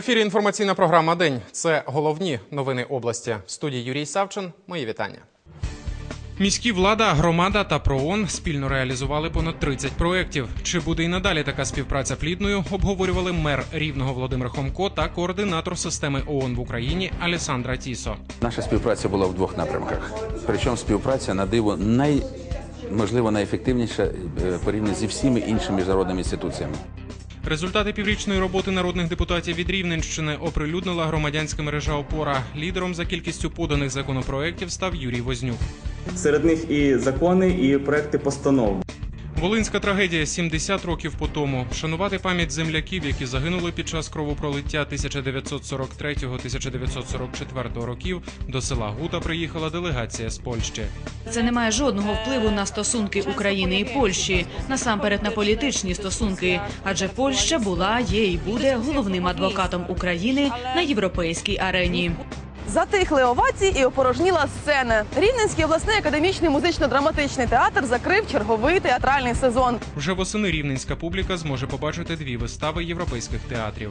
В ефірі інформаційна програма День. Це головні новини області. В студії Юрій Савчин. Мої вітання. Міські влада, громада та ПРООН спільно реалізували понад 30 проєктів. Чи буде і надалі така співпраця плідною? Обговорювали мер рівного Володимир Хомко та координатор системи ООН в Україні Алесандра Тісо. Наша співпраця була в двох напрямках. Причому співпраця на диво най можливо найефективніша е, порівняно зі всіми іншими міжнародними інституціями. Результати піврічної роботи народних депутатів від Рівненщини оприлюднила громадянська мережа Опора. Лідером за кількістю поданих законопроєктів став Юрій Вознюк. Серед них і закони, і проекти постанов. Волинська трагедія 70 років по тому. Вшанувати пам'ять земляків, які загинули під час кровопролиття 1943-1944 років. До села Гута приїхала делегація з Польщі. Це не має жодного впливу на стосунки України і Польщі, насамперед на політичні стосунки. Адже Польща була, є і буде головним адвокатом України на європейській арені. Затихли овації і опорожніла сцена. Рівненський обласний академічний музично-драматичний театр закрив черговий театральний сезон. Вже восени рівненська публіка зможе побачити дві вистави європейських театрів.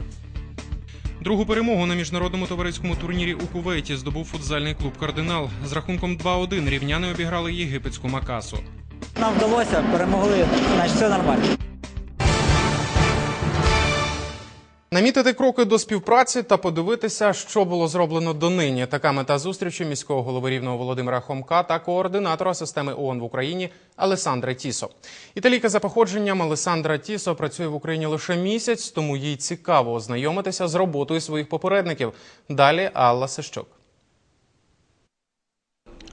Другу перемогу на міжнародному товариському турнірі у Кувейті здобув футзальний клуб Кардинал. З рахунком 2-1 рівняни обіграли єгипетську Макасу. Нам вдалося, перемогли, значить все нормально. Намітити кроки до співпраці та подивитися, що було зроблено донині. Така мета зустрічі міського голови рівного Володимира Хомка та координатора системи ООН в Україні Алесандра Тісо. Італійка за походженням Алесандра Тісо працює в Україні лише місяць, тому їй цікаво ознайомитися з роботою своїх попередників. Далі Алла Сищук.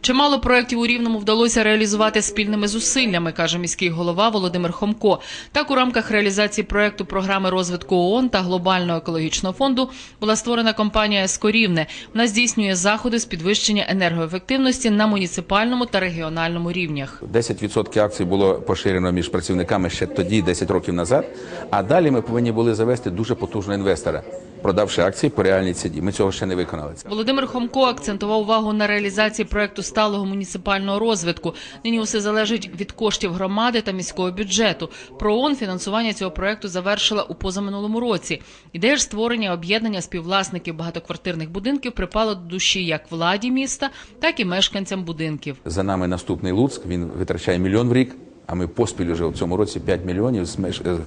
Чимало проєктів у Рівному вдалося реалізувати спільними зусиллями, каже міський голова Володимир Хомко. Так, у рамках реалізації проєкту програми розвитку ООН та глобального екологічного фонду була створена компанія «Ескорівне». Вона здійснює заходи з підвищення енергоефективності на муніципальному та регіональному рівнях. 10% акцій було поширено між працівниками ще тоді, 10 років назад. А далі ми повинні були завести дуже потужного інвестора, продавши акції по реальній ціні. Ми цього ще не виконали. Володимир Хомко акцентував увагу на реалізації проекту сталого муніципального розвитку. Нині усе залежить від коштів громади та міського бюджету. ПРООН фінансування цього проекту завершила у позаминулому році. Ідея ж створення об'єднання співвласників багатоквартирних будинків припала до душі як владі міста, так і мешканцям будинків. За нами наступний Луцьк. Він витрачає мільйон в рік. А ми поспіль вже в цьому році 5 мільйонів з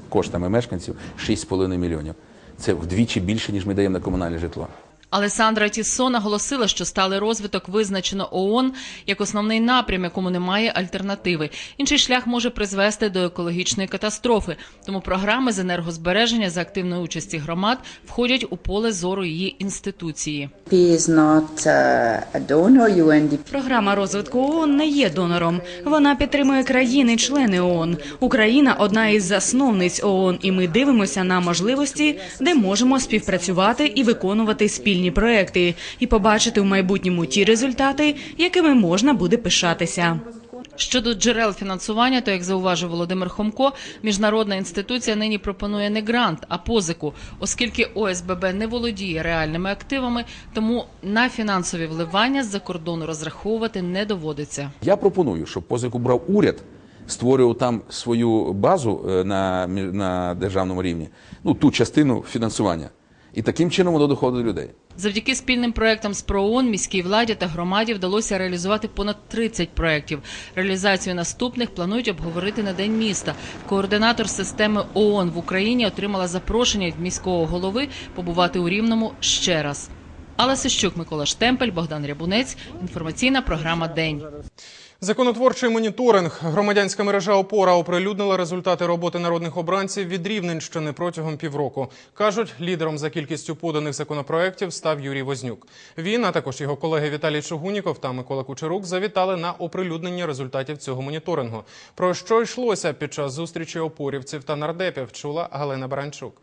коштами мешканців 6,5 мільйонів. Це вдвічі більше, ніж ми даємо на комунальне житло. Алесандра Тіссо наголосила, що сталий розвиток визначено ООН як основний напрям, якому немає альтернативи. Інший шлях може призвести до екологічної катастрофи. Тому програми з енергозбереження за активної участі громад входять у поле зору її інституції. Програма розвитку ООН не є донором. Вона підтримує країни-члени ООН. Україна одна із засновниць ООН, і ми дивимося на можливості, де можемо співпрацювати і виконувати спільні проекти, і побачити в майбутньому ті результати, якими можна буде пишатися. Щодо джерел фінансування, то як зауважив Володимир Хомко, міжнародна інституція нині пропонує не грант, а позику, оскільки ОСББ не володіє реальними активами, тому на фінансові вливання з-за кордону розраховувати не доводиться. Я пропоную, щоб позику брав уряд, створював там свою базу е, на, на державному рівні, ну ту частину фінансування. І таким чином воно доходить до людей. Завдяки спільним проектам з ПРООН, міській владі та громаді вдалося реалізувати понад 30 проєктів. Реалізацію наступних планують обговорити на День міста. Координатор системи ООН в Україні отримала запрошення від міського голови побувати у Рівному ще раз. Алла Сищук, Микола Штемпель, Богдан Рябунець. Інформаційна програма День. Законотворчий моніторинг. Громадянська мережа Опора оприлюднила результати роботи народних обранців від Рівненщини протягом півроку. Кажуть, лідером за кількістю поданих законопроєктів став Юрій Вознюк. Він, а також його колеги Віталій Чугуніков та Микола Кучерук завітали на оприлюднення результатів цього моніторингу. Про що йшлося під час зустрічі опорівців та нардепів, чула Галина Баранчук.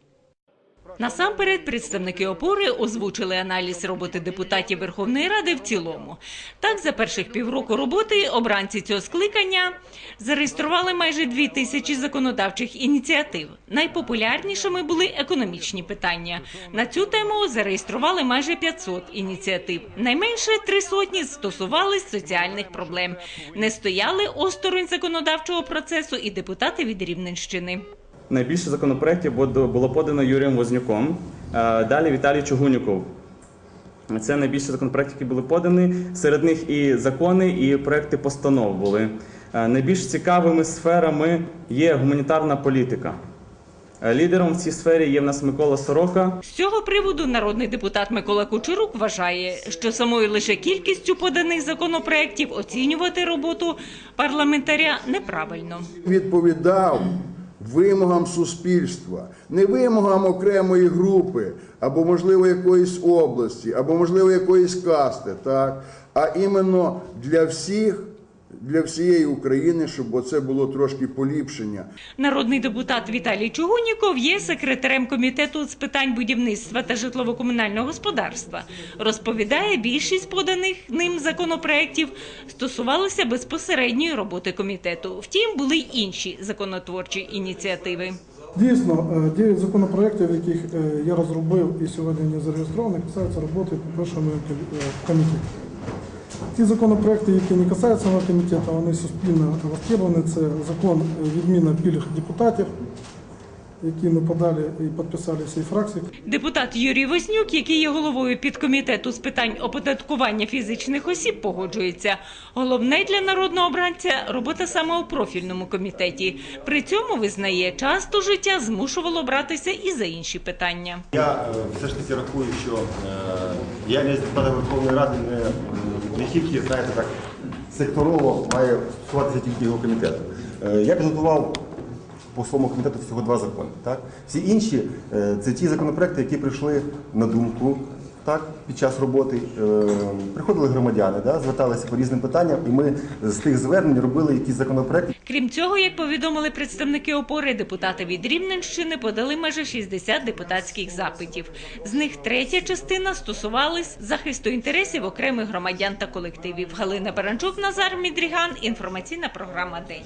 Насамперед, представники опори озвучили аналіз роботи депутатів Верховної Ради в цілому. Так, за перших півроку роботи обранці цього скликання зареєстрували майже дві тисячі законодавчих ініціатив. Найпопулярнішими були економічні питання. На цю тему зареєстрували майже 500 ініціатив. Найменше три сотні стосувались соціальних проблем. Не стояли осторонь законодавчого процесу і депутати від Рівненщини. Найбільше законопроєктів було було подано Юрієм Вознюком. Е, Далі Віталій Чугуніков. Це найбільше законопроекти, які були подані. Серед них і закони, і проекти постанов були. Е, Найбільш цікавими сферами є гуманітарна політика. Е, Лідером в цій сфері є в нас Микола Сорока. З цього приводу народний депутат Микола Кучерук вважає, що самою лише кількістю поданих законопроєктів оцінювати роботу парламентаря неправильно. відповідав вимогам суспільства, не вимогам окремої групи, або можливо якоїсь області, або можливо якоїсь касти, так, а іменно для всіх, для всієї України, щоб оце було трошки поліпшення. Народний депутат Віталій Чугуніков є секретарем комітету з питань будівництва та житлово-комунального господарства. Розповідає, більшість поданих ним законопроєктів стосувалися безпосередньої роботи комітету. Втім, були й інші законотворчі ініціативи. Дійсно, е, 9 законопроєктів, яких е, я розробив і сьогодні не зареєстровані, касаються роботи по першому е, комітеті. Ті законопроекти, які не касаються мого комітету, вони суспільно востребовані. Це закон е, відміна пільг депутатів, які ми подали і підписали всі фракції. Депутат Юрій Вознюк, який є головою підкомітету з питань оподаткування фізичних осіб, погоджується. Головне для народного обранця робота саме у профільному комітеті. При цьому визнає, часто життя змушувало братися і за інші питання. Я е, все ж таки рахую, що е, діяльність депутата Верховної Ради не, не тільки, знаєте, так, секторово має стосуватися тільки його комітету. Е, Я підготував по своєму комітету всього два закони. Так? Всі інші е, це ті законопроекти, які прийшли на думку так, під час роботи. Е, Приходили громадяни, да, зверталися по різним питанням, і ми з тих звернень робили якісь законопроекти. Крім цього, як повідомили представники опори, депутати від Рівненщини подали майже 60 депутатських запитів. З них третя частина стосувалась захисту інтересів окремих громадян та колективів. Галина Баранчук, Назар Мідріган. Інформаційна програма День.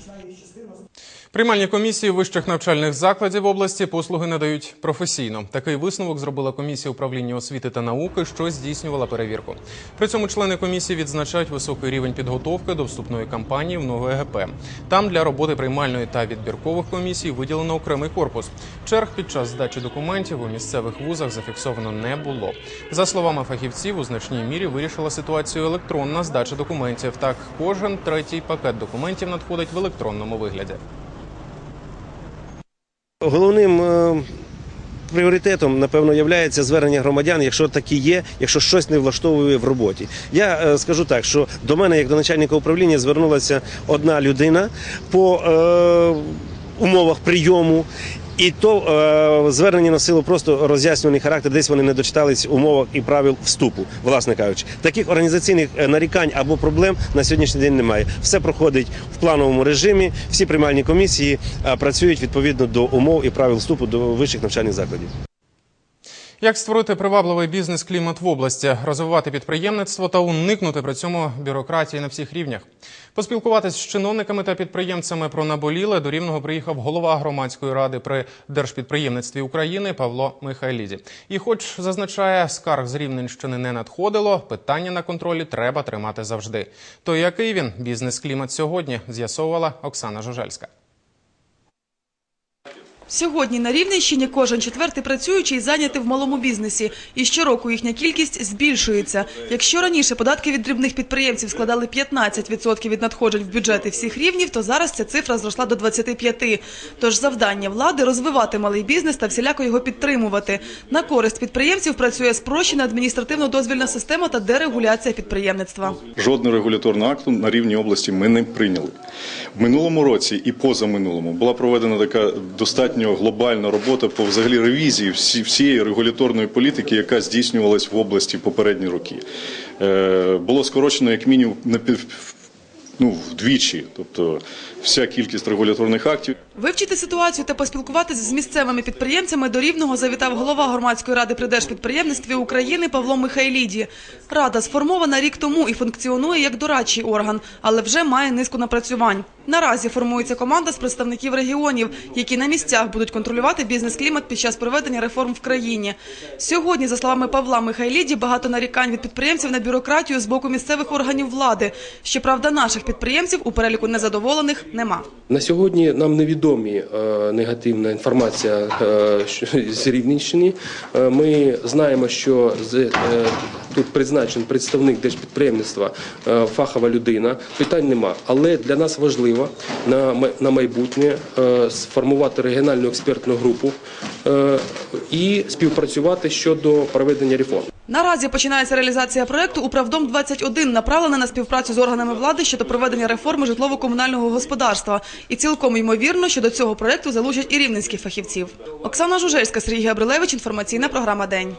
Приймальні комісії вищих навчальних закладів області послуги надають професійно. Такий висновок зробила комісія управління освіти та науки, що здійснювала перевірку. При цьому члени комісії відзначають високий рівень підготовки до вступної кампанії в нове ГП. Там для роботи приймальної та відбіркових комісій виділено окремий корпус. Черг під час здачі документів у місцевих вузах зафіксовано не було. За словами фахівців, у значній мірі вирішила ситуацію електронна здача документів. Так, кожен третій пакет документів надходить в електронному вигляді. Головним е, пріоритетом, напевно, є звернення громадян, якщо такі є, якщо щось не влаштовує в роботі. Я е, скажу так, що до мене, як до начальника управління, звернулася одна людина по е, умовах прийому. І то е, звернення носило просто роз'яснюваний характер, десь вони не дочитались умовах і правил вступу, власне кажучи. Таких організаційних е, нарікань або проблем на сьогоднішній день немає. Все проходить в плановому режимі. Всі приймальні комісії працюють відповідно до умов і правил вступу до вищих навчальних закладів. Як створити привабливий бізнес-клімат в області, розвивати підприємництво та уникнути при цьому бюрократії на всіх рівнях? Поспілкуватись з чиновниками та підприємцями про наболіле до рівного приїхав голова громадської ради при держпідприємництві України Павло Михайліді. І, хоч зазначає, скарг з Рівненщини не надходило, питання на контролі треба тримати завжди. То який він бізнес-клімат сьогодні? З'ясовувала Оксана Жужельська. Сьогодні на Рівненщині кожен четвертий працюючий зайнятий в малому бізнесі. І щороку їхня кількість збільшується. Якщо раніше податки від дрібних підприємців складали 15% від надходжень в бюджети всіх рівнів, то зараз ця цифра зросла до 25%. Тож завдання влади – розвивати малий бізнес та всіляко його підтримувати. На користь підприємців працює спрощена адміністративно-дозвільна система та дерегуляція підприємництва. Жодного регуляторного акту на рівні області ми не прийняли. В минулому році і позаминулому була проведена така достатньо глобальна робота по взагалі ревізії всі, всієї регуляторної політики, яка здійснювалась в області попередні роки. Е, було скорочено як мінімум на ну, вдвічі, тобто вся кількість регуляторних актів. Вивчити ситуацію та поспілкуватися з місцевими підприємцями до Рівного завітав голова громадської ради при Держпідприємництві України Павло Михайліді. Рада сформована рік тому і функціонує як дорадчий орган, але вже має низку напрацювань. Наразі формується команда з представників регіонів, які на місцях будуть контролювати бізнес-клімат під час проведення реформ в країні. Сьогодні, за словами Павла Михайліді, багато нарікань від підприємців на бюрократію з боку місцевих органів влади. Щоправда, наших підприємців у переліку незадоволених нема. На сьогодні нам невідомі е, негативна інформація е, з Рівненщини. Е, Ми знаємо, що з, тут призначений представник держпідприємництва, е, фахова людина. Питань нема. Але для нас важливо на майбутнє е, сформувати регіональну експертну групу е, і співпрацювати щодо проведення реформ. Наразі починається реалізація проекту «Управдом 21 направлена на співпрацю з органами влади щодо проведення реформи житлово-комунального господарства. І цілком ймовірно, що до цього проекту залучать і рівненських фахівців. Оксана Жужельська, Сергій Габрилевич. Інформаційна програма «День».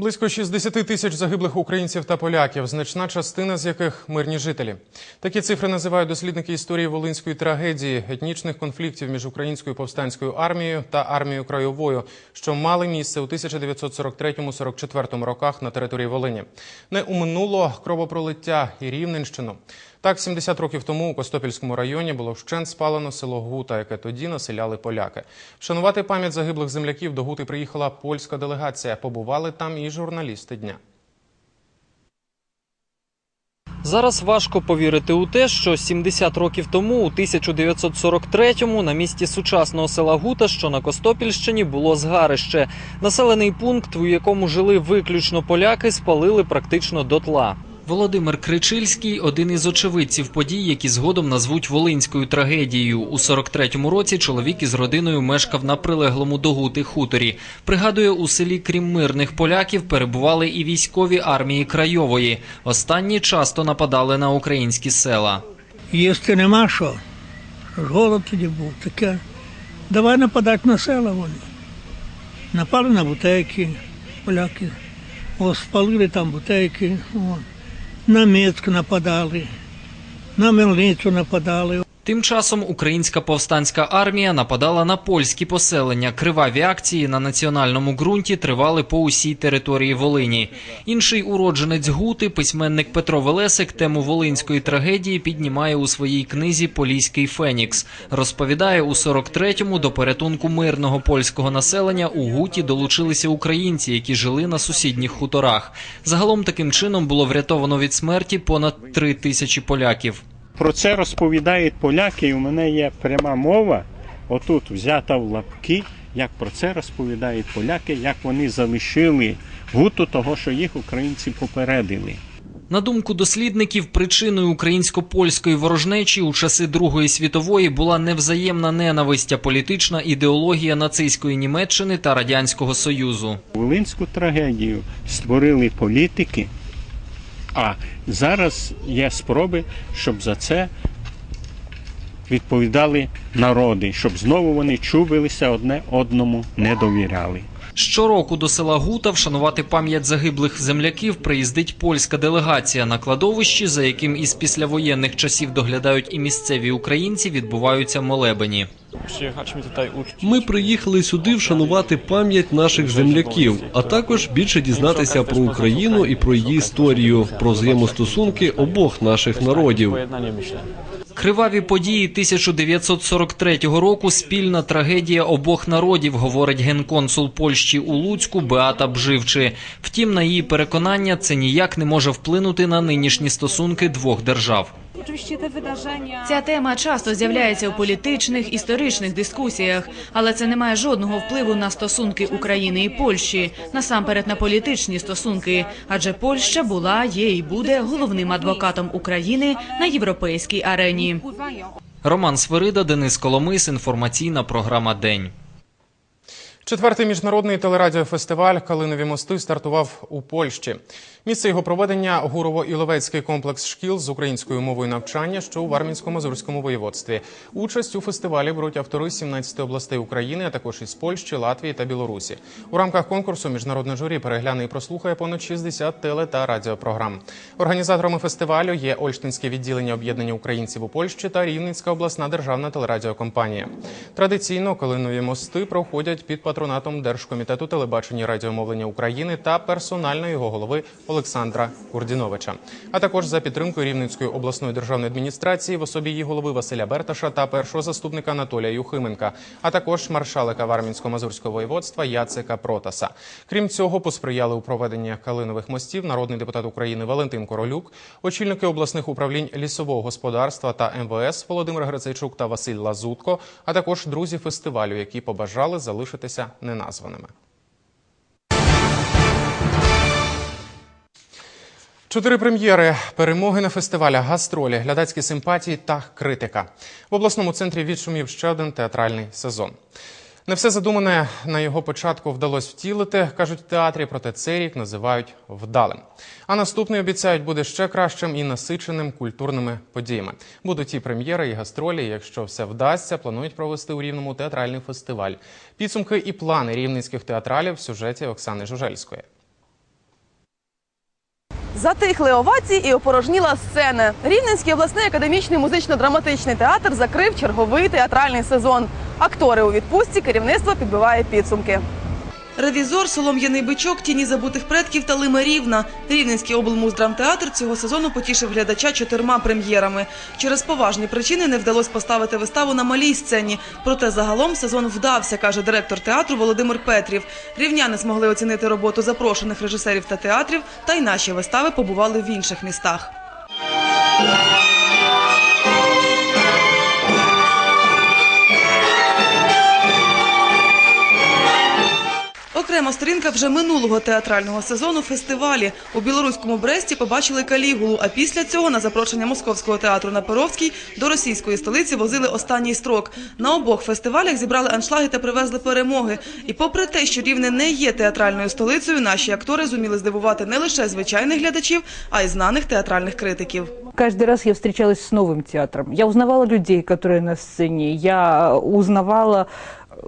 Близько 60 тисяч загиблих українців та поляків, значна частина з яких мирні жителі. Такі цифри називають дослідники історії волинської трагедії, етнічних конфліктів між українською повстанською армією та армією краєвою, що мали місце у 1943-44 роках на території Волині. Не уминуло кровопролиття і Рівненщину. Так, 70 років тому у Костопільському районі було вщент спалено село Гута, яке тоді населяли поляки. Вшанувати пам'ять загиблих земляків до Гути приїхала польська делегація. Побували там і журналісти дня. Зараз важко повірити у те, що 70 років тому, у 1943-му, на місці сучасного села Гута, що на Костопільщині, було згарище. Населений пункт, у якому жили виключно поляки, спалили практично дотла. Володимир Кричильський один із очевидців подій, які згодом назвуть волинською трагедією. У 43-му році чоловік із родиною мешкав на прилеглому до Гути хуторі. Пригадує, у селі, крім мирних поляків, перебували і військові армії Крайової. Останні часто нападали на українські села. Їсти нема що. Голод тоді був таке. Давай нападати на села вони. Напали на бутейки, поляки. О, спалили там бутейки. О. На Мецьк нападали, на Мельницю нападали. Тим часом українська повстанська армія нападала на польські поселення. Криваві акції на національному ґрунті тривали по усій території Волині. Інший уродженець Гути, письменник Петро Велесик, тему волинської трагедії піднімає у своїй книзі Поліський Фенікс. Розповідає, у 43-му до порятунку мирного польського населення у Гуті долучилися українці, які жили на сусідніх хуторах. Загалом таким чином було врятовано від смерті понад три тисячі поляків. Про це розповідають поляки, і у мене є пряма мова, отут взята в лапки, як про це розповідають поляки, як вони залишили гуту того, що їх українці попередили. На думку дослідників, причиною українсько-польської ворожнечі у часи Другої світової була невзаємна ненависть, а політична ідеологія нацистської Німеччини та радянського союзу. Волинську трагедію створили політики, а зараз є спроби, щоб за це відповідали народи, щоб знову вони чубилися одне одному, не довіряли. Щороку до села Гута вшанувати пам'ять загиблих земляків приїздить польська делегація на кладовищі, за яким із післявоєнних часів доглядають і місцеві українці, відбуваються молебені. Ми приїхали сюди вшанувати пам'ять наших земляків, а також більше дізнатися про Україну і про її історію, про взаємостосунки обох наших народів. Криваві події 1943 року спільна трагедія обох народів, говорить генконсул Польщі у Луцьку Беата Бживчи. Втім, на її переконання, це ніяк не може вплинути на нинішні стосунки двох держав. Ця тема часто з'являється у політичних історичних дискусіях, але це не має жодного впливу на стосунки України і Польщі, насамперед на політичні стосунки, адже Польща була, є і буде головним адвокатом України на європейській арені. Роман Свирида, Денис Коломис. Інформаційна програма День. Четвертий міжнародний телерадіофестиваль Калинові мости стартував у Польщі. Місце його проведення Гурово-Іловецький комплекс шкіл з українською мовою навчання, що у Вармінсько-Мазурському воєводстві. Участь у фестивалі беруть автори 17 областей України, а також із Польщі, Латвії та Білорусі. У рамках конкурсу міжнародне журі перегляне і прослухає понад 60 теле та радіопрограм. Організаторами фестивалю є Ольштинське відділення об'єднання українців у Польщі та Рівненська обласна державна телерадіокомпанія. Традиційно Калинові мости проходять під патронатом Держкомітету телебачення і радіомовлення України та персонально його голови Олександра Курдіновича, а також за підтримкою Рівненської обласної державної адміністрації в особі її голови Василя Берташа та першого заступника Анатолія Юхименка, а також маршалика Вармінсько-Мазурського воєводства Яцика Протаса. Крім цього, посприяли у проведенні калинових мостів народний депутат України Валентин Королюк, очільники обласних управлінь лісового господарства та МВС Володимир Грицейчук та Василь Лазутко, а також друзі фестивалю, які побажали залишитися неназваними. Чотири прем'єри, перемоги на фестивалях, гастролі, глядацькі симпатії та критика. В обласному центрі відшумів ще один театральний сезон. Не все задумане на його початку вдалося втілити, кажуть в театрі, проте цей рік називають вдалим. А наступний обіцяють буде ще кращим і насиченим культурними подіями. Будуть і прем'єри, і гастролі. Якщо все вдасться, планують провести у рівному театральний фестиваль. Підсумки і плани рівненських театралів в сюжеті Оксани Жужельської. Затихли овації і опорожніла сцена. Рівненський обласний академічний музично-драматичний театр закрив черговий театральний сезон. Актори у відпустці, керівництво підбиває підсумки. Ревізор, солом'яний бичок, тіні забутих предків та Лима Рівна. Рівненський облмуздрамтеатр цього сезону потішив глядача чотирма прем'єрами. Через поважні причини не вдалося поставити виставу на малій сцені. Проте загалом сезон вдався, каже директор театру Володимир Петрів. Рівняни змогли оцінити роботу запрошених режисерів та театрів, та й наші вистави побували в інших містах. Окрема сторінка вже минулого театрального сезону фестивалі. У білоруському Бресті побачили Калігулу, а після цього на запрошення Московського театру на Перовській до російської столиці возили останній строк. На обох фестивалях зібрали аншлаги та привезли перемоги. І попри те, що Рівне не є театральною столицею, наші актори зуміли здивувати не лише звичайних глядачів, а й знаних театральних критиків. Каждый раз я встречалась с новым театром. Я узнавала людей, которые на сцене. Я узнавала э,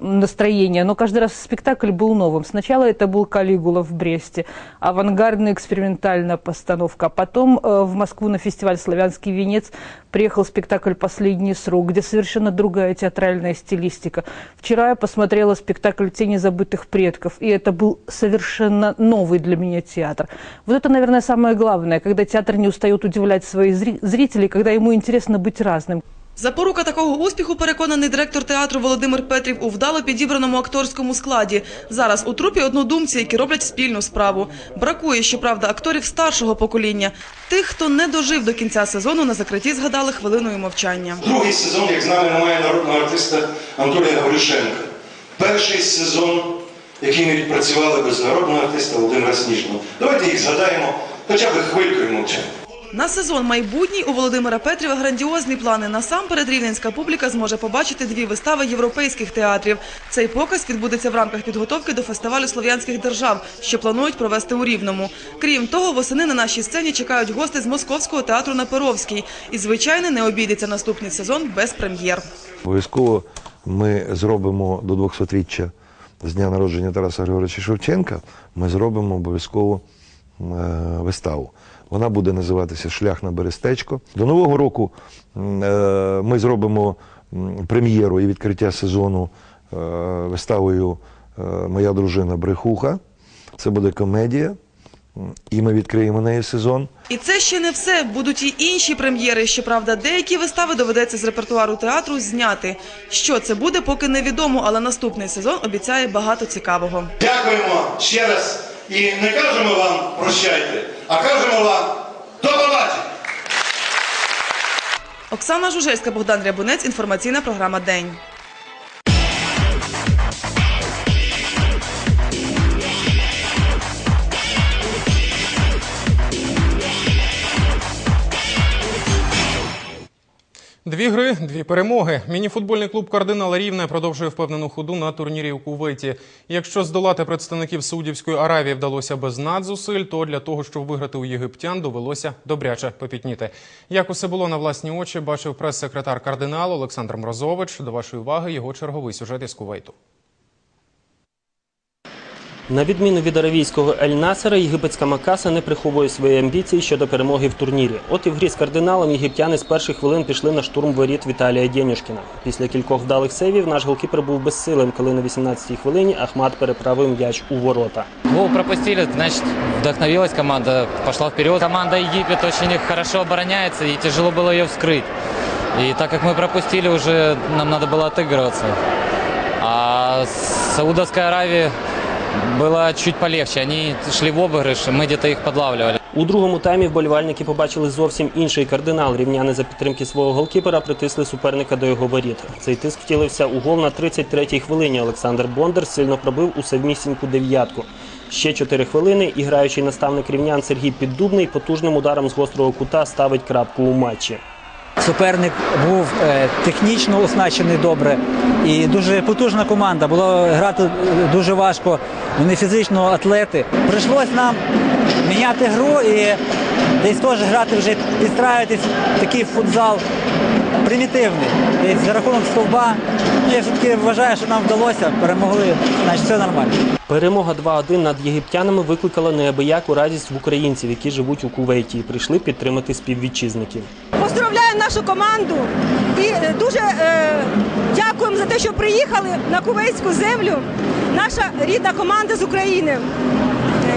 настроение, но каждый раз спектакль был новым. Сначала это был «Калигула» в Бресте, авангардная экспериментальная постановка. А потом э, в Москву на фестиваль «Славянский венец» приехал спектакль «Последний срок», где совершенно другая театральная стилистика. Вчера я посмотрела спектакль «Тени забытых предков», и это был совершенно новый для меня театр. Вот это, наверное, самое главное, когда театр не устает удивлять своих зри- зрителей, когда ему интересно быть разным. Запорука такого успіху, переконаний директор театру Володимир Петрів, у вдало підібраному акторському складі. Зараз у трупі однодумці, які роблять спільну справу. Бракує, щоправда, акторів старшого покоління. Тих, хто не дожив до кінця сезону, на закритті згадали хвилиною мовчання. Другий сезон, як з нами немає народного артиста Анатолія Горюшенка. Перший сезон, який ми відпрацювали без народного артиста Володимира Сніжного. Давайте їх згадаємо хоча б хвилькою мовчання. На сезон майбутній у Володимира Петріва грандіозні плани. Насамперед рівненська публіка зможе побачити дві вистави європейських театрів. Цей показ відбудеться в рамках підготовки до фестивалю слов'янських держав, що планують провести у Рівному. Крім того, восени на нашій сцені чекають гости з Московського театру на Перовській. І, звичайно, не обійдеться наступний сезон без прем'єр. Обов'язково ми зробимо до 200-річчя з дня народження Тараса Григоровича Шевченка. Ми зробимо обов'язково е, виставу. Вона буде називатися Шлях на Берестечко. До Нового року е, ми зробимо прем'єру і відкриття сезону е, виставою е, Моя дружина Брехуха. Це буде комедія, і ми відкриємо неї сезон. І це ще не все. Будуть і інші прем'єри. Щоправда, деякі вистави доведеться з репертуару театру зняти. Що це буде, поки невідомо, але наступний сезон обіцяє багато цікавого. Дякуємо ще раз і не кажемо вам прощайте, а кажемо вам до побачення. Оксана Жужельська, Богдан Рябунець. Інформаційна програма День. Дві гри, дві перемоги. Мініфутбольний клуб Кардинал Рівне продовжує впевнену ходу на турнірі у Кувейті. Якщо здолати представників Саудівської Аравії вдалося без надзусиль, то для того, щоб виграти у єгиптян, довелося добряче попітніти. Як усе було на власні очі, бачив прес-секретар кардиналу Олександр Мрозович. До вашої уваги його черговий сюжет із Кувейту. На відміну від аравійського Ель Насера, єгипетська Макаса не приховує свої амбіції щодо перемоги в турнірі. От і в грі з кардиналом єгиптяни з перших хвилин пішли на штурм воріт Віталія Дєнюшкіна. Після кількох вдалих сейвів наш голкіпер був безсилим, коли на 18-й хвилині Ахмат переправив м'яч у ворота. Гол пропустили, значит, вдохновилась команда, пошла вперед. Команда Египет очень хорошо обороняется, и тяжело было ее вскрыть. И так как мы пропустили, уже нам надо было отыгрываться. А с Саудовской Аравии было чуть полегче. Они шли в обыгрыш, и мы где-то их подлавливали. У другому таймі вболівальники побачили зовсім інший кардинал. Рівняни за підтримки свого голкіпера притисли суперника до його воріт. Цей тиск втілився у гол на 33-й хвилині. Олександр Бондар сильно пробив у самісіньку дев'ятку. Ще 4 хвилини і граючий наставник рівнян Сергій Піддубний потужним ударом з гострого кута ставить крапку у матчі. Суперник був е, технічно оснащений добре і дуже потужна команда. Було грати дуже важко. Вони фізично атлети. Прийшлось нам міняти гру і десь теж грати вже підстраюватись такий футзал примітивний. Десь за рахунок стовба. Я все-таки вважаю, що нам вдалося, перемогли, значить все нормально. Перемога 2-1 над єгиптянами викликала неабияку радість в українців, які живуть у Кувейті і прийшли підтримати співвітчизників. Поздравляю нашу команду і е, дуже е, дякуємо за те, що приїхали на кувейську землю. Наша рідна команда з України.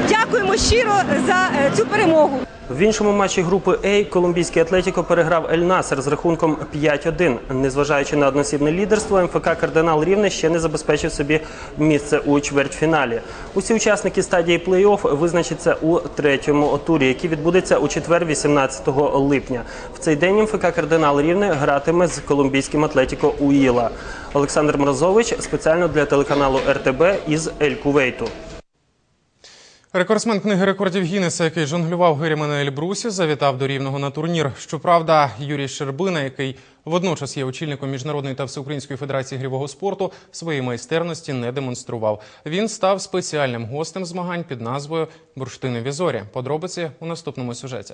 Дякуємо щиро за е, цю перемогу. В іншому матчі групи А колумбійський Атлетіко переграв Ель Насер з рахунком 5-1. Незважаючи на односібне лідерство, МФК Кардинал Рівне ще не забезпечив собі місце у чвертьфіналі. Усі учасники стадії плей-офф визначаться у третьому турі, який відбудеться у четвер, 18 липня. В цей день МФК Кардинал Рівне гратиме з колумбійським Атлетіко Уїла. Олександр Мразович спеціально для телеканалу РТБ із Ель Кувейту. Рекордсмен книги рекордів Гіннеса, який жонглював гирями на Ельбрусі, завітав до рівного на турнір. Щоправда, Юрій Щербина, який водночас є очільником міжнародної та всеукраїнської федерації грівого спорту, своєї майстерності не демонстрував. Він став спеціальним гостем змагань під назвою Бурштинові зорі. Подробиці у наступному сюжеті.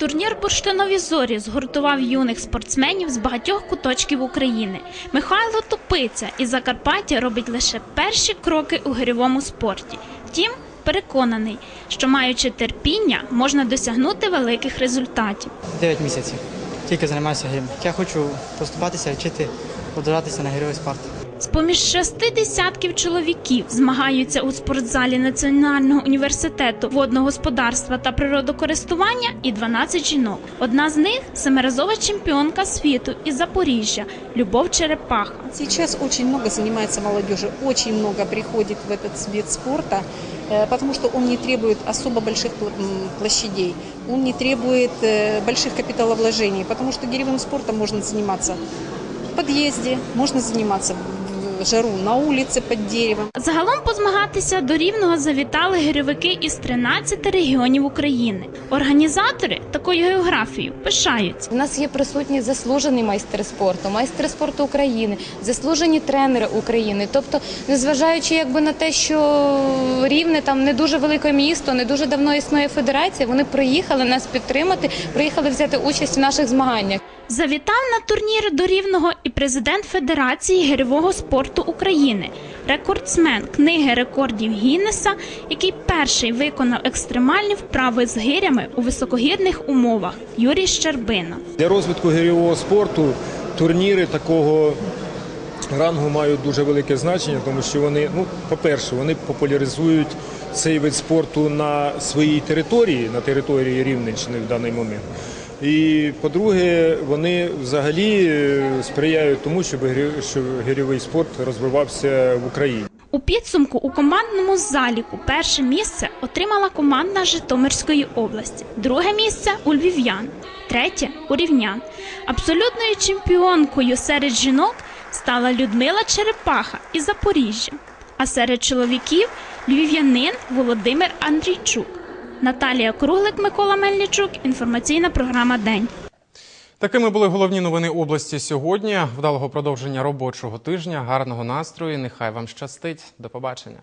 Турнір «Бурштинові зорі» згуртував юних спортсменів з багатьох куточків України. Михайло Тупиця із Закарпаття робить лише перші кроки у гирьовому спорті. Втім, переконаний, що маючи терпіння, можна досягнути великих результатів. 9 місяців. Тільки займаюся грим. Я хочу поступатися, вчити, подаватися на героїв спорт. З-поміж шести десятків чоловіків змагаються у спортзалі Національного університету водного господарства та природокористування і 12 жінок. Одна з них семиразова чемпіонка світу із Запоріжжя Любов Черепаха. Сейчас очень много занимается молодежи, очень много приходит в этот вид спорта, э, потому что он не требует особо больших пла- м, площадей, он не требует э, больших капиталовложений, потому что гиревым спортом можно заниматься в подъезде, можно заниматься в жару на улице под деревом. Загалом позмагатися до рівного завітали гирьовики із 13 регіонів України. Організатори такою географією пишаються. У нас є присутні заслужені майстри спорту, майстри спорту України, заслужені тренери України. Тобто, незважаючи якби на те, що рівне там не дуже велике місто, не дуже давно існує федерація, вони приїхали нас підтримати, приїхали взяти участь в наших змаганнях. Завітав на турнір до рівного і президент Федерації гирьового спорту України, рекордсмен книги рекордів Гіннеса, який перший виконав екстремальні вправи з гирями у високогірних умовах Юрій Щербина. Для розвитку гірьового спорту турніри такого рангу мають дуже велике значення, тому що вони, ну, по-перше, вони популяризують цей вид спорту на своїй території, на території Рівненщини в даний момент. І по-друге, вони взагалі е, сприяють тому, щоб гирьовий спорт розвивався в Україні. У підсумку у командному заліку перше місце отримала команда Житомирської області, друге місце у львів'ян, третє у рівнян. Абсолютною чемпіонкою серед жінок стала Людмила Черепаха із Запоріжжя, а серед чоловіків львів'янин Володимир Андрійчук. Наталія Круглик, Микола Мельничук. Інформаційна програма День. Такими були головні новини області сьогодні. Вдалого продовження робочого тижня, гарного настрою. Нехай вам щастить. До побачення.